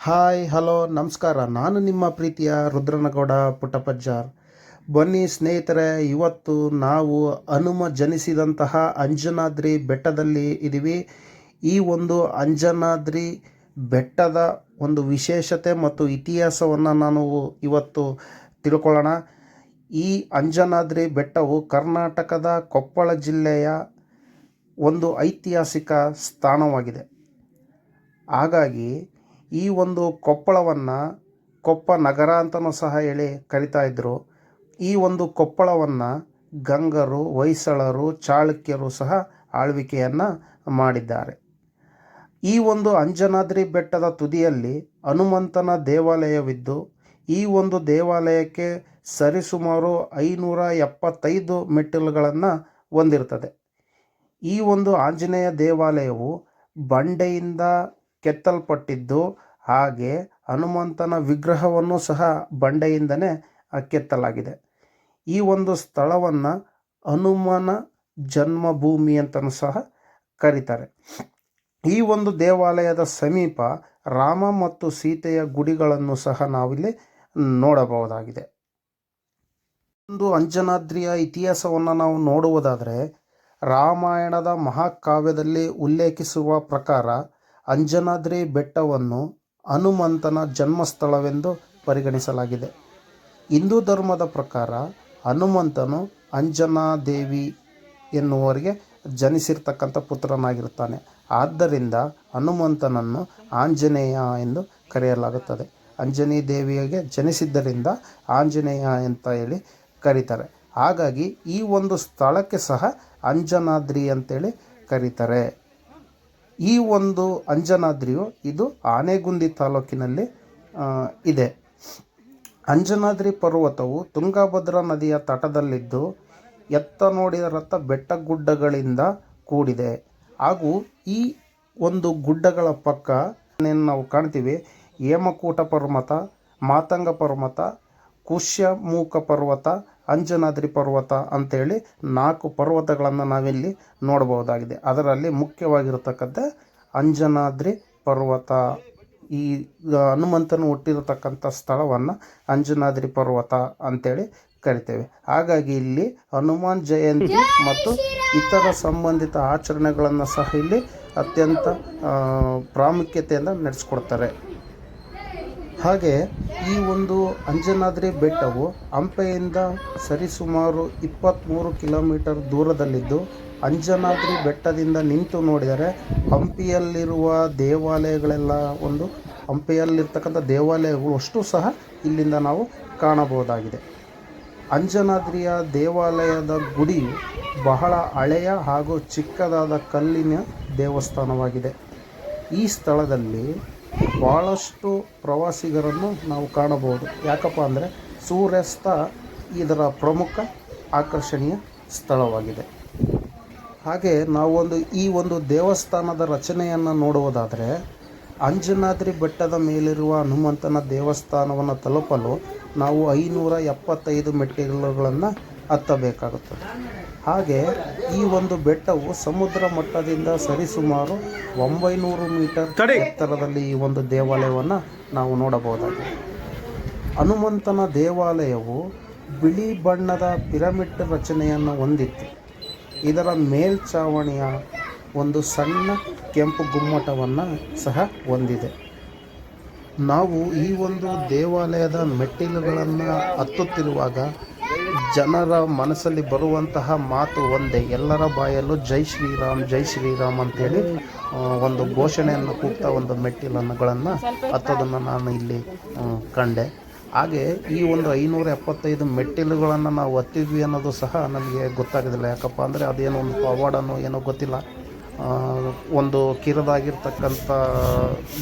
Hi, hello, ನಮಸ್ಕಾರ. ನಾನು ನಿಮ್ಮ ಪ್ರೀತಿಯ ರುದ್ರನಗೌಡ ಪುಟ್ಟಪ್ಪಜ್ಜಾರ್ ಬನ್ನಿ ಸ್ನೇಹಿತರೆ, ಇವತ್ತು ನಾವು ಹನುಮ ಜನಿಸಿದಂತಹ ಅಂಜನಾದ್ರಿ ಬೆಟ್ಟದಲ್ಲಿ ಇದ್ದೀವಿ ಈ ಒಂದು ಅಂಜನಾದ್ರಿ ಬೆಟ್ಟದ ಒಂದು ವಿಶೇಷತೆ ಮತ್ತು ಇತಿಹಾಸವನ್ನು ನಾನು ಇವತ್ತು ತಿಳ್ಕೊಳ್ಳೋಣ. ಈ ಅಂಜನಾದ್ರಿ ಬೆಟ್ಟವು ಕರ್ನಾಟಕದ ಕೊಪ್ಪಳ ಜಿಲ್ಲೆಯ ಒಂದು ಐತಿಹಾಸಿಕ ಸ್ಥಾನವಾಗಿದೆ. ಹಾಗಾಗಿ ಈ ಒಂದು ಕೊಪ್ಪಳವನ್ನು ಕೊಪ್ಪ ನಗರ ಅಂತಲೂ ಸಹ ಹೇಳಿ ಕರಿತಾ ಇದ್ದರು ಈ ಒಂದು ಕೊಪ್ಪಳವನ್ನು ಗಂಗರು, ಹೊಯ್ಸಳರು, ಚಾಳುಕ್ಯರು ಸಹ ಆಳ್ವಿಕೆಯನ್ನು ಮಾಡಿದ್ದಾರೆ. ಈ ಒಂದು ಅಂಜನಾದ್ರಿ ಬೆಟ್ಟದ ತುದಿಯಲ್ಲಿ ಹನುಮಂತನ ದೇವಾಲಯವಿದ್ದು, ಈ ಒಂದು ದೇವಾಲಯಕ್ಕೆ ಸರಿಸುಮಾರು ಐನೂರ ಎಪ್ಪತ್ತೈದು ಮೆಟ್ಟಿಲುಗಳನ್ನು ಹೊಂದಿರ್ತದೆ. ಈ ಒಂದು ಆಂಜನೇಯ ದೇವಾಲಯವು ಬಂಡೆಯಿಂದ ಕೆತ್ತಲ್ಪಟ್ಟಿದ್ದು. ಹಾಗೆ ಹನುಮಂತನ ವಿಗ್ರಹವನ್ನು ಸಹ ಬಂಡೆಯಿಂದನೇ ಕೆತ್ತಲಾಗಿದೆ. ಈ ಒಂದು ಸ್ಥಳವನ್ನು ಹನುಮನ ಜನ್ಮಭೂಮಿ ಅಂತಲೂ ಸಹ ಕರೀತಾರೆ. ಈ ಒಂದು ದೇವಾಲಯದ ಸಮೀಪ ರಾಮ ಮತ್ತು ಸೀತೆಯ ಗುಡಿಗಳನ್ನು ಸಹ ನಾವಿಲ್ಲಿ ನೋಡಬಹುದಾಗಿದೆ. ಒಂದು ಅಂಜನಾದ್ರಿಯ ಇತಿಹಾಸವನ್ನು ನಾವು ನೋಡುವುದಾದರೆ ರಾಮಾಯಣದ ಮಹಾಕಾವ್ಯದಲ್ಲಿ ಉಲ್ಲೇಖಿಸುವ ಪ್ರಕಾರ ಅಂಜನಾದ್ರಿ ಬೆಟ್ಟವನ್ನು ಹನುಮಂತನ ಜನ್ಮಸ್ಥಳವೆಂದು ಪರಿಗಣಿಸಲಾಗಿದೆ. ಹಿಂದೂ ಧರ್ಮದ ಪ್ರಕಾರ ಹನುಮಂತನು ಅಂಜನಾದೇವಿ ಎನ್ನುವರಿಗೆ ಜನಿಸಿರ್ತಕ್ಕಂಥ ಪುತ್ರನಾಗಿರ್ತಾನೆ ಆದ್ದರಿಂದ ಹನುಮಂತನನ್ನು ಆಂಜನೇಯ ಎಂದು ಕರೆಯಲಾಗುತ್ತದೆ. ಅಂಜನಿ ದೇವಿಯಾಗೆ ಜನಿಸಿದ್ದರಿಂದ ಆಂಜನೇಯ ಅಂತ ಹೇಳಿ ಕರೀತಾರೆ. ಹಾಗಾಗಿ ಈ ಒಂದು ಸ್ಥಳಕ್ಕೆ ಸಹ ಅಂಜನಾದ್ರಿ ಅಂತೇಳಿ ಕರೀತಾರೆ. ಈ ಒಂದು ಅಂಜನಾದ್ರಿಯು ಇದು ಆನೆಗುಂದಿ ತಾಲೂಕಿನಲ್ಲಿ ಇದೆ. ಅಂಜನಾದ್ರಿ ಪರ್ವತವು ತುಂಗಭದ್ರಾ ನದಿಯ ತಟದಲ್ಲಿದ್ದು, ಎತ್ತ ನೋಡಿದರತ್ತ ಬೆಟ್ಟ ಗುಡ್ಡಗಳಿಂದ ಕೂಡಿದೆ. ಹಾಗೂ ಈ ಒಂದು ಗುಡ್ಡಗಳ ಪಕ್ಕ ನಾವು ಕಾಣ್ತೀವಿ, ಹೇಮಕೂಟ ಪರ್ವತ, ಮಾತಂಗ ಪರ್ವತ ಕುಶ್ಯಮೂಕ ಪರ್ವತ ಅಂಜನಾದ್ರಿ ಪರ್ವತ ಅಂತೇಳಿ ನಾಲ್ಕು ಪರ್ವತಗಳನ್ನು ನಾವಿಲ್ಲಿ ನೋಡಬಹುದಾಗಿದೆ. ಅದರಲ್ಲಿ ಮುಖ್ಯವಾಗಿರತಕ್ಕಂಥ ಅಂಜನಾದ್ರಿ ಪರ್ವತ. ಈ ಹನುಮಂತನು ಹುಟ್ಟಿರತಕ್ಕಂಥ ಸ್ಥಳವನ್ನು ಅಂಜನಾದ್ರಿ ಪರ್ವತ ಅಂತೇಳಿ ಕರಿತೇವೆ. ಹಾಗಾಗಿ ಇಲ್ಲಿ ಹನುಮಾನ್ ಜಯಂತಿ ಮತ್ತು ಇತರ ಸಂಬಂಧಿತ ಆಚರಣೆಗಳನ್ನು ಸಹ ಇಲ್ಲಿ ಅತ್ಯಂತ ಪ್ರಾಮುಖ್ಯತೆಯಿಂದ ನಡೆಸ್ಕೊಡ್ತಾರೆ. ಹಾಗೆ ಈ ಒಂದು ಅಂಜನಾದ್ರಿ ಬೆಟ್ಟವು ಹಂಪೆಯಿಂದ ಸರಿಸುಮಾರು ಇಪ್ಪತ್ತ್ಮೂರು ಕಿಲೋಮೀಟರ್ ದೂರದಲ್ಲಿದ್ದು, ಅಂಜನಾದ್ರಿ ಬೆಟ್ಟದಿಂದ ನಿಂತು ನೋಡಿದರೆ ಹಂಪಿಯಲ್ಲಿರುವ ದೇವಾಲಯಗಳೆಲ್ಲ ಒಂದು ಹಂಪೆಯಲ್ಲಿರ್ತಕ್ಕಂಥ ದೇವಾಲಯಗಳು ಅಷ್ಟು ಸಹ ಇಲ್ಲಿಂದ ನಾವು ಕಾಣಬಹುದಾಗಿದೆ. ಅಂಜನಾದ್ರಿಯ ದೇವಾಲಯದ ಗುಡಿ ಬಹಳ ಹಳೆಯ ಹಾಗೂ ಚಿಕ್ಕದಾದ ಕಲ್ಲಿನ ದೇವಸ್ಥಾನವಾಗಿದೆ. ಈ ಸ್ಥಳದಲ್ಲಿ ಭಾಳಷ್ಟು ಪ್ರವಾಸಿಗರನ್ನು ನಾವು ಕಾಣಬಹುದು. ಯಾಕಪ್ಪ ಅಂದರೆ ಸೂರ್ಯಾಸ್ತ ಇದರ ಪ್ರಮುಖ ಆಕರ್ಷಣೀಯ ಸ್ಥಳವಾಗಿದೆ. ಹಾಗೆ ನಾವೊಂದು ಈ ಒಂದು ದೇವಸ್ಥಾನದ ರಚನೆಯನ್ನು ನೋಡುವುದಾದರೆ ಅಂಜನಾದ್ರಿ ಬೆಟ್ಟದ ಮೇಲಿರುವ ಹನುಮಂತನ ದೇವಸ್ಥಾನವನ್ನು ತಲುಪಲು ನಾವು ಐನೂರ ಎಪ್ಪತ್ತೈದು ಮೆಟ್ಟಿಲುಗಳನ್ನು ಹತ್ತಬೇಕಾಗುತ್ತದೆ. ಹಾಗೆ ಈ ಒಂದು ಬೆಟ್ಟವು ಸಮುದ್ರ ಮಟ್ಟದಿಂದ ಸರಿಸುಮಾರು ಒಂಬೈನೂರು ಮೀಟರ್ ಎತ್ತರದಲ್ಲಿ ಈ ಒಂದು ದೇವಾಲಯವನ್ನು ನಾವು ನೋಡಬಹುದಾಗಿದೆ. ಹನುಮಂತನ ದೇವಾಲಯವು ಬಿಳಿ ಬಣ್ಣದ ಪಿರಮಿಡ್ ರಚನೆಯನ್ನು ಹೊಂದಿತ್ತು. ಇದರ ಮೇಲ್ಛಾವಣಿಯ ಒಂದು ಸಣ್ಣ ಕೆಂಪು ಗುಮ್ಮಟವನ್ನು ಸಹ ಹೊಂದಿದೆ. ನಾವು ಈ ಒಂದು ದೇವಾಲಯದ ಮೆಟ್ಟಿಲುಗಳನ್ನು ಹತ್ತುತ್ತಿರುವಾಗ ಜನರ ಮನಸ್ಸಲ್ಲಿ ಬರುವಂತಹ ಮಾತು ಒಂದೇ. ಎಲ್ಲರ ಬಾಯಲ್ಲೂ ಜೈ ಶ್ರೀರಾಮ್ ಜೈ ಶ್ರೀರಾಮ್ ಅಂತೇಳಿ ಒಂದು ಘೋಷಣೆಯನ್ನು ಕೂಗ್ತಾ ಒಂದು ಮೆಟ್ಟಿಲನ್ನುಗಳನ್ನು ಹತ್ತೋದನ್ನು ನಾನು ಇಲ್ಲಿ ಕಂಡೆ. ಹಾಗೆ ಈ ಒಂದು ಐನೂರ ಎಪ್ಪತ್ತೈದು ಮೆಟ್ಟಿಲುಗಳನ್ನು ನಾವು ಹತ್ತಿದ್ವಿ ಅನ್ನೋದು ಸಹ ನಮಗೆ ಗೊತ್ತಾಗೋದಿಲ್ಲ. ಯಾಕಪ್ಪ ಅಂದರೆ ಅದೇನೋ ಒಂದು ಪವಾಡನೋ ಏನೋ ಗೊತ್ತಿಲ್ಲ. ಒಂದು ಕಿರಿದಾಗಿರ್ತಕ್ಕಂಥ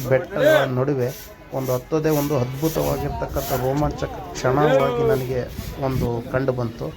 ಬೆಟ್ಟಗಳ ನಡುವೆ ಒಂದು ಹತ್ತದೇ ಒಂದು ಅದ್ಭುತವಾಗಿರ್ತಕ್ಕಂಥ ರೋಮಾಂಚಕ ಕ್ಷಣವಾಗಿ ನನಗೆ ಒಂದು ಕಂಡು ಬಂತು.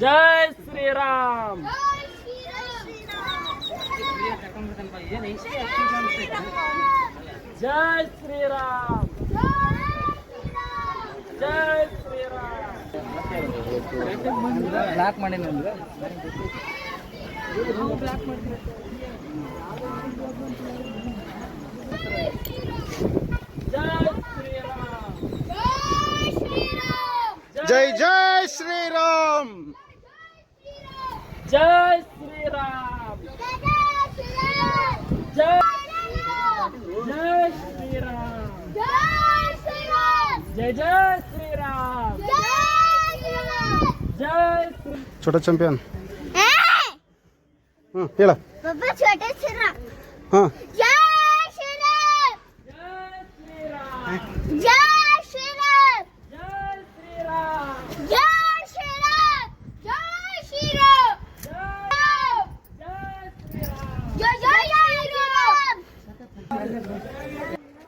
ಜೈ ಶ್ರೀರಾಮ್ ಜೈ ಶ್ರೀರಾಮ್ ಜೈ ಶ್ರೀರಾಮ್ ಬ್ಲಾಕ್ ಮಾಡಿ ನಮ್ಗೆ जय जय श्री राम जय श्री राम जय श्री राम जय जय श्री राम जय छोटा चैंपियन हाँ, छोटा हाँ।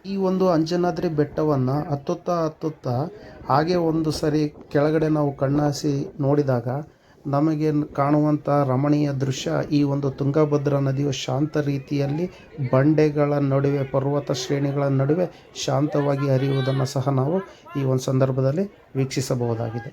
ಈ ಒಂದು ಅಂಜನಾದ್ರಿ ಬೆಟ್ಟವನ್ನು ಹತ್ತುತ್ತಾ ಹತ್ತುತ್ತಾ ಹಾಗೆ ಒಂದು ಸರಿ ಕೆಳಗಡೆ ನಾವು ಕಣ್ಣಾಸಿ ನೋಡಿದಾಗ ನಮಗೆ ಕಾಣುವಂಥ ರಮಣೀಯ ದೃಶ್ಯ ಈ ಒಂದು ತುಂಗಭದ್ರಾ ನದಿಯು ಶಾಂತ ರೀತಿಯಲ್ಲಿ ಬಂಡೆಗಳ ನಡುವೆ, ಪರ್ವತ ಶ್ರೇಣಿಗಳ ನಡುವೆ ಶಾಂತವಾಗಿ ಹರಿಯುವುದನ್ನು ಸಹ ನಾವು ಈ ಒಂದು ಸಂದರ್ಭದಲ್ಲಿ ವೀಕ್ಷಿಸಬಹುದಾಗಿದೆ.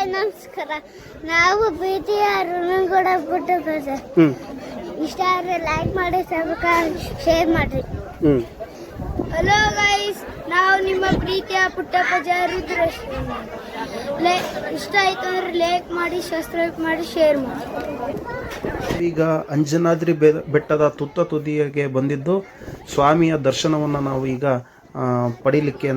ಹಾಯ್ ನಮಸ್ಕಾರ. ನಾವು ಬೀದಿ ಬಿಟ್ಟು ಸರ್ ಇಷ್ಟ ಆದರೆ ಲೈಕ್ ಮಾಡಿ ಸಬ್ಸ್ಕ್ರೈಬ್ ಶೇರ್ ಮಾಡಿ ಹಲೋ ಗೈಸ್ ನಾವು ನಿಮ್ಮ ಪ್ರೀತಿಯ ಪುಟ್ಟಪ್ಪ ಜಾರುದ್ರ ಇಷ್ಟ ಆಯ್ತು ಅಂದ್ರೆ ಲೈಕ್ ಮಾಡಿ ಸಬ್ಸ್ಕ್ರೈಬ್ ಮಾಡಿ ಶೇರ್ ಮಾಡಿ. ಈಗ ಅಂಜನಾದ್ರಿ ಬೆಟ್ಟದ ತುತ್ತ ತುದಿಗೆ ಬಂದಿದ್ದು ಸ್ವಾಮಿಯ ದರ್ಶನವನ್ನು ನಾವು ಈಗ ಪಡೀಲಿಕ್ಕೆ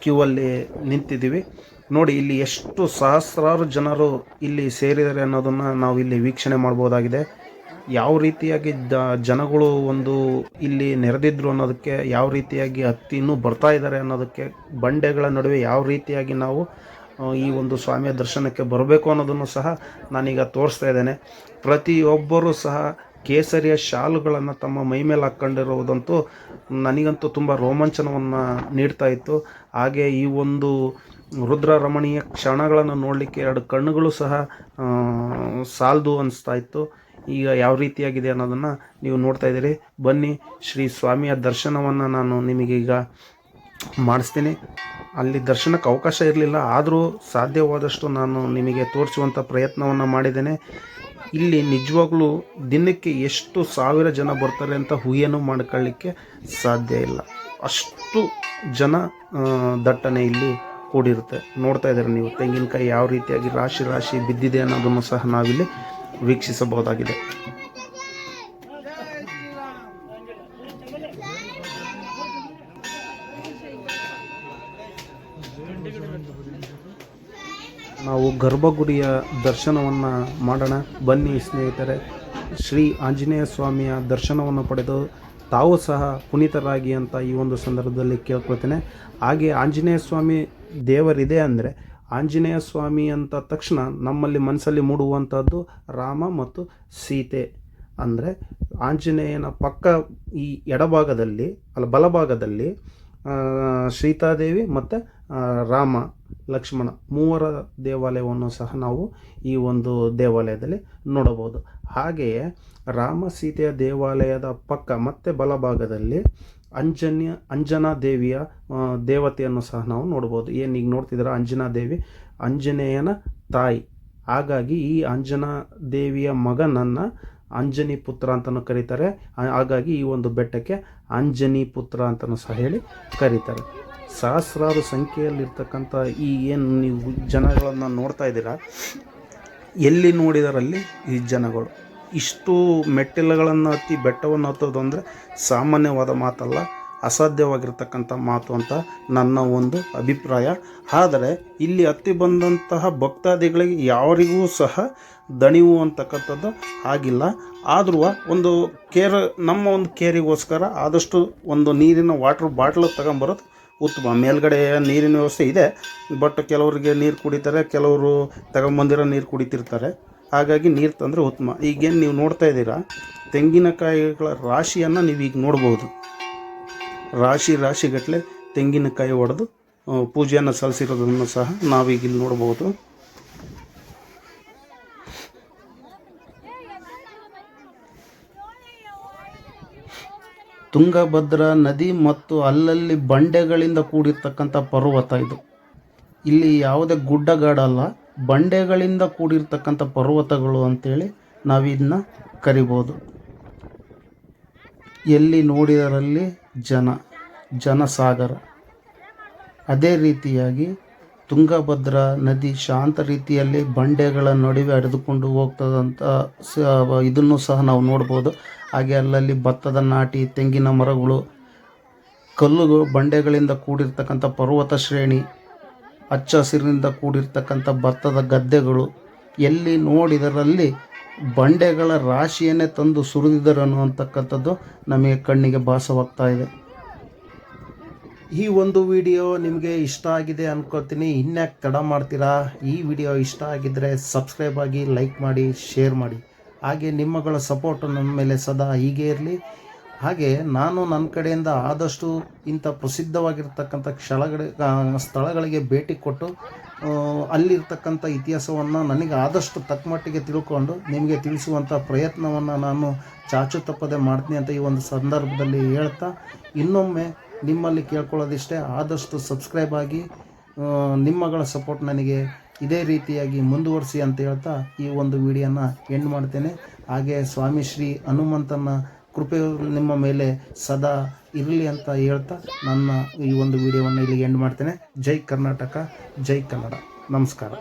ಕ್ಯೂ ಅಲ್ಲಿ ನಿಂತಿದ್ದೀವಿ. ನೋಡಿ, ಇಲ್ಲಿ ಎಷ್ಟು ಸಹಸ್ರಾರು ಜನರು ಇಲ್ಲಿ ಸೇರಿದ್ದಾರೆ ಅನ್ನೋದನ್ನು ನಾವು ಇಲ್ಲಿ ವೀಕ್ಷಣೆ ಮಾಡ್ಬೋದಾಗಿದೆ. ಯಾವ ರೀತಿಯಾಗಿ ದ- ಜನಗಳು ಒಂದು ಇಲ್ಲಿ ನೆರೆದಿದ್ರು ಅನ್ನೋದಕ್ಕೆ, ಯಾವ ರೀತಿಯಾಗಿ ಹತ್ತಿ ಇನ್ನೂ ಬರ್ತಾ ಇದ್ದಾರೆ ಅನ್ನೋದಕ್ಕೆ, ಬಂಡೆಗಳ ನಡುವೆ ಯಾವ ರೀತಿಯಾಗಿ ನಾವು ಈ ಒಂದು ಸ್ವಾಮಿಯ ದರ್ಶನಕ್ಕೆ ಬರಬೇಕು ಅನ್ನೋದನ್ನು ಸಹ ನಾನೀಗ ತೋರಿಸ್ತಾ ಇದ್ದೇನೆ. ಪ್ರತಿಯೊಬ್ಬರೂ ಸಹ ಕೇಸರಿಯ ಶಾಲುಗಳನ್ನು ತಮ್ಮ ಮೈ ಮೇಲೆ ಹಾಕ್ಕೊಂಡಿರುವುದಂತೂ ನನಗಂತೂ ತುಂಬ ರೋಮಾಂಚನವನ್ನು ನೀಡ್ತಾ ಇತ್ತು. ಹಾಗೆ ಈ ಒಂದು ರುದ್ರ ರಮಣೀಯ ಕ್ಷಣಗಳನ್ನು ನೋಡಲಿಕ್ಕೆ ಎರಡು ಕಣ್ಣುಗಳು ಸಹ ಸಾಲದು ಅನಿಸ್ತಾ ಇತ್ತು. ಈಗ ಯಾವ ರೀತಿಯಾಗಿದೆ ಅನ್ನೋದನ್ನು ನೀವು ನೋಡ್ತಾ ಇದ್ದೀರಿ. ಬನ್ನಿ, ಶ್ರೀ ಸ್ವಾಮಿಯ ದರ್ಶನವನ್ನು ನಾನು ನಿಮಗೀಗ ಮಾಡಿಸ್ತೀನಿ. ಅಲ್ಲಿ ದರ್ಶನಕ್ಕೆ ಅವಕಾಶ ಇರಲಿಲ್ಲ, ಆದರೂ ಸಾಧ್ಯವಾದಷ್ಟು ನಾನು ನಿಮಗೆ ತೋರಿಸುವಂಥ ಪ್ರಯತ್ನವನ್ನು ಮಾಡಿದ್ದೇನೆ. ಇಲ್ಲಿ ನಿಜವಾಗ್ಲೂ ದಿನಕ್ಕೆ ಎಷ್ಟು ಸಾವಿರ ಜನ ಬರ್ತಾರೆ ಅಂತ ಊಹೆನೂ ಮಾಡ್ಕೊಳ್ಳಿಕ್ಕೆ ಸಾಧ್ಯ ಇಲ್ಲ. ಅಷ್ಟು ಜನ ದಟ್ಟಣೆ ಇಲ್ಲಿ ಕೂಡಿರುತ್ತೆ. ನೋಡ್ತಾ ಇದ್ದಾರೆ ನೀವು, ತೆಂಗಿನಕಾಯಿ ಯಾವ ರೀತಿಯಾಗಿ ರಾಶಿ ರಾಶಿ ಬಿದ್ದಿದೆ ಅನ್ನೋದನ್ನು ಸಹ ನಾವಿಲ್ಲಿ ವೀಕ್ಷಿಸಬಹುದಾಗಿದೆ. ನಾವು ಗರ್ಭಗುಡಿಯ ದರ್ಶನವನ್ನು ಮಾಡೋಣ. ಬನ್ನಿ ಸ್ನೇಹಿತರೆ. ಶ್ರೀ ಆಂಜನೇಯ ಸ್ವಾಮಿಯ ದರ್ಶನವನ್ನು ಪಡೆದು ತಾವು ಸಹ ಪುನೀತರಾಗಿ ಅಂತ ಈ ಒಂದು ಸಂದರ್ಭದಲ್ಲಿ ಕೇಳ್ಕೊಳ್ತೇನೆ. ಹಾಗೆ ಆಂಜನೇಯ ಸ್ವಾಮಿ ದೇವರಿದೆ ಅಂದರೆ ಆಂಜನೇಯ ಸ್ವಾಮಿ ಅಂತ ತಕ್ಷಣ ನಮ್ಮಲ್ಲಿ ಮನಸ್ಸಲ್ಲಿ ಮೂಡುವಂಥದ್ದು ರಾಮ ಮತ್ತು ಸೀತೆ. ಅಂದರೆ ಆಂಜನೇಯನ ಪಕ್ಕ ಈ ಎಡಭಾಗದಲ್ಲಿ, ಅಲ್ಲ ಬಲಭಾಗದಲ್ಲಿ ಸೀತಾದೇವಿ ಮತ್ತು ರಾಮ, ಲಕ್ಷ್ಮಣ ಮೂವರ ದೇವಾಲಯವನ್ನು ಸಹ ನಾವು ಈ ಒಂದು ದೇವಾಲಯದಲ್ಲಿ ನೋಡಬಹುದು. ಹಾಗೆಯೇ ರಾಮ ಸೀತೆಯ ದೇವಾಲಯದ ಪಕ್ಕ ಮತ್ತೆ ಬಲಭಾಗದಲ್ಲಿ ಅಂಜನ್ಯ, ಅಂಜನಾ ದೇವಿಯ ದೇವತೆಯನ್ನು ಸಹ ನಾವು ನೋಡ್ಬೋದು ಏನು ಈಗ ನೋಡ್ತಿದ್ದೀರ? ಅಂಜನಾ ದೇವಿ ಆಂಜನೇಯನ ತಾಯಿ. ಹಾಗಾಗಿ ಈ ಅಂಜನಾ ದೇವಿಯ ಮಗನನ್ನು ಅಂಜನಿ ಪುತ್ರ ಅಂತಲೂ ಕರೀತಾರೆ. ಹಾಗಾಗಿ ಈ ಒಂದು ಬೆಟ್ಟಕ್ಕೆ ಅಂಜನಿ ಪುತ್ರ ಅಂತಲೂ ಸಹ ಹೇಳಿ ಕರೀತಾರೆ. ಸಹಸ್ರಾರು ಸಂಖ್ಯೆಯಲ್ಲಿರ್ತಕ್ಕಂಥ ಈ ಏನು ನೀವು ಜನಗಳನ್ನು ನೋಡ್ತಾ ಇದ್ದೀರಾ, ಎಲ್ಲಿ ನೋಡಿದರಲ್ಲಿ ಈ ಜನಗಳು? ಇಷ್ಟು ಮೆಟ್ಟಿಲುಗಳನ್ನು ಹತ್ತಿ ಬೆಟ್ಟವನ್ನು ಹತ್ತೋದು ಅಂದರೆ ಸಾಮಾನ್ಯವಾದ ಮಾತಲ್ಲ, ಅಸಾಧ್ಯವಾಗಿರ್ತಕ್ಕಂಥ ಮಾತು ಅಂತ ನನ್ನ ಒಂದು ಅಭಿಪ್ರಾಯ. ಆದರೆ ಇಲ್ಲಿ ಹತ್ತಿ ಬಂದಂತಹ ಭಕ್ತಾದಿಗಳಿಗೆ ಯಾರಿಗೂ ಸಹ ದಣಿವು ಅಂತಕ್ಕಂಥದ್ದು ಆಗಿಲ್ಲ. ಆದರೂ ಒಂದು ಕೇರ್, ನಮ್ಮ ಒಂದು ಕೇರಿಗೋಸ್ಕರ ಆದಷ್ಟು ಒಂದು ನೀರಿನ ವಾಟ್ರ್ ಬಾಟ್ಲು ತಗೊಂಬರೋದು ಉತ್ತಮ. ಮೇಲ್ಗಡೆ ನೀರಿನ ವ್ಯವಸ್ಥೆ ಇದೆ ಬಟ್ ಕೆಲವರಿಗೆ ನೀರು ಕುಡಿತಾರೆ, ಕೆಲವರು ತಗೊಂಬಂದಿರೋ ನೀರು ಕುಡಿತಿರ್ತಾರೆ. ಹಾಗಾಗಿ ನೀರು ತಂದರೆ ಉತ್ತಮ. ಈಗೇನು ನೀವು ನೋಡ್ತಾ ಇದ್ದೀರಾ, ತೆಂಗಿನಕಾಯಿಗಳ ರಾಶಿಯನ್ನು ನೀವು ಈಗ ನೋಡ್ಬೋದು. ರಾಶಿ ರಾಶಿಗಟ್ಟಲೆ ತೆಂಗಿನಕಾಯಿ ಹೊಡೆದು ಪೂಜೆಯನ್ನು ಸಲ್ಲಿಸಿರೋದನ್ನು ಸಹ ನಾವೀಗ ಇಲ್ಲಿ ನೋಡ್ಬೋದು. ತುಂಗಭದ್ರಾ ನದಿ ಮತ್ತು ಅಲ್ಲಲ್ಲಿ ಬಂಡೆಗಳಿಂದ ಕೂಡಿರ್ತಕ್ಕಂಥ ಪರ್ವತ ಇದು. ಇಲ್ಲಿ ಯಾವುದೇ ಗುಡ್ಡಗಾಡಲ್ಲ, ಬಂಡೆಗಳಿಂದ ಕೂಡಿರ್ತಕ್ಕಂಥ ಪರ್ವತಗಳು ಅಂತೇಳಿ ನಾವಿದನ್ನ ಕರಿಬೋದು. ಎಲ್ಲಿ ನೋಡಿದರಲ್ಲಿ ಜನ, ಜನಸಾಗರ. ಅದೇ ರೀತಿಯಾಗಿ ತುಂಗಭದ್ರಾ ನದಿ ಶಾಂತ ರೀತಿಯಲ್ಲಿ ಬಂಡೆಗಳ ನಡುವೆ ಹರಿದುಕೊಂಡು ಹೋಗ್ತದಂಥ ಸ ಇದನ್ನು ಸಹ ನಾವು ನೋಡ್ಬೋದು. ಹಾಗೆ ಅಲ್ಲಲ್ಲಿ ಭತ್ತದ ನಾಟಿ, ತೆಂಗಿನ ಮರಗಳು, ಕಲ್ಲುಗಳು, ಬಂಡೆಗಳಿಂದ ಕೂಡಿರ್ತಕ್ಕಂಥ ಪರ್ವತ ಶ್ರೇಣಿ ಹಚ್ಚ ಹಸಿರಿನಿಂದ ಕೂಡಿರ್ತಕ್ಕಂಥ ಭತ್ತದ ಗದ್ದೆಗಳು. ಎಲ್ಲಿ ನೋಡಿದರಲ್ಲಿ ಬಂಡೆಗಳ ರಾಶಿಯನ್ನೇ ತಂದು ಸುರಿದಿದರು ಅನ್ನುವಂತಕ್ಕಂಥದ್ದು ನಮಗೆ ಕಣ್ಣಿಗೆ ಭಾಸವಾಗ್ತಾ ಇದೆ. ಈ ಒಂದು ವಿಡಿಯೋ ನಿಮಗೆ ಇಷ್ಟ ಆಗಿದೆ ಅನ್ಕೋತೀನಿ ಇನ್ಯಾಕೆ ತಡ ಮಾಡ್ತೀರಾ? ಈ ವಿಡಿಯೋ ಇಷ್ಟ ಆಗಿದ್ದರೆ ಸಬ್ಸ್ಕ್ರೈಬ್ ಆಗಿ, ಲೈಕ್ ಮಾಡಿ, ಶೇರ್ ಮಾಡಿ. ಹಾಗೆ ನಿಮ್ಮಗಳ ಸಪೋರ್ಟ್ ನನ್ನ ಮೇಲೆ ಸದಾ ಹೀಗೆ ಇರಲಿ. ಹಾಗೆ ನಾನು ನನ್ನ ಕಡೆಯಿಂದ ಆದಷ್ಟು ಇಂಥ ಪ್ರಸಿದ್ಧವಾಗಿರ್ತಕ್ಕಂಥ ಕ್ಷಳಗಳ ಸ್ಥಳಗಳಿಗೆ ಭೇಟಿ ಕೊಟ್ಟು ಅಲ್ಲಿರ್ತಕ್ಕಂಥ ಇತಿಹಾಸವನ್ನು ನನಗೆ ಆದಷ್ಟು ತಕ್ಕಮಟ್ಟಿಗೆ ತಿಳ್ಕೊಂಡು ನಿಮಗೆ ತಿಳಿಸುವಂಥ ಪ್ರಯತ್ನವನ್ನು ನಾನು ಚಾಚು ತಪ್ಪದೆ ಮಾಡ್ತೀನಿ ಅಂತ ಈ ಒಂದು ಸಂದರ್ಭದಲ್ಲಿ ಹೇಳ್ತಾ, ಇನ್ನೊಮ್ಮೆ ನಿಮ್ಮಲ್ಲಿ ಕೇಳ್ಕೊಳ್ಳೋದಿಷ್ಟೇ, ಆದಷ್ಟು ಸಬ್ಸ್ಕ್ರೈಬ್ ಆಗಿ ನಿಮ್ಮಗಳ ಸಪೋರ್ಟ್ ನನಗೆ ಇದೇ ರೀತಿಯಾಗಿ ಮುಂದುವರಿಸಿ ಅಂತ ಹೇಳ್ತಾ ಈ ಒಂದು ವಿಡಿಯೋನ ಎಂಡ್ ಮಾಡ್ತೇನೆ. ಹಾಗೆ ಸ್ವಾಮಿ ಶ್ರೀ ಹನುಮಂತನ ಕೃಪೆ ನಿಮ್ಮ ಮೇಲೆ ಸದಾ ಇರಲಿ ಅಂತ ಹೇಳ್ತಾ ನನ್ನ ಈ ಒಂದು ವಿಡಿಯೋವನ್ನು ಇಲ್ಲಿಗೆ ಎಂಡ್ ಮಾಡ್ತೇನೆ. ಜೈ ಕರ್ನಾಟಕ, ಜೈ ಕನ್ನಡ. ನಮಸ್ಕಾರ.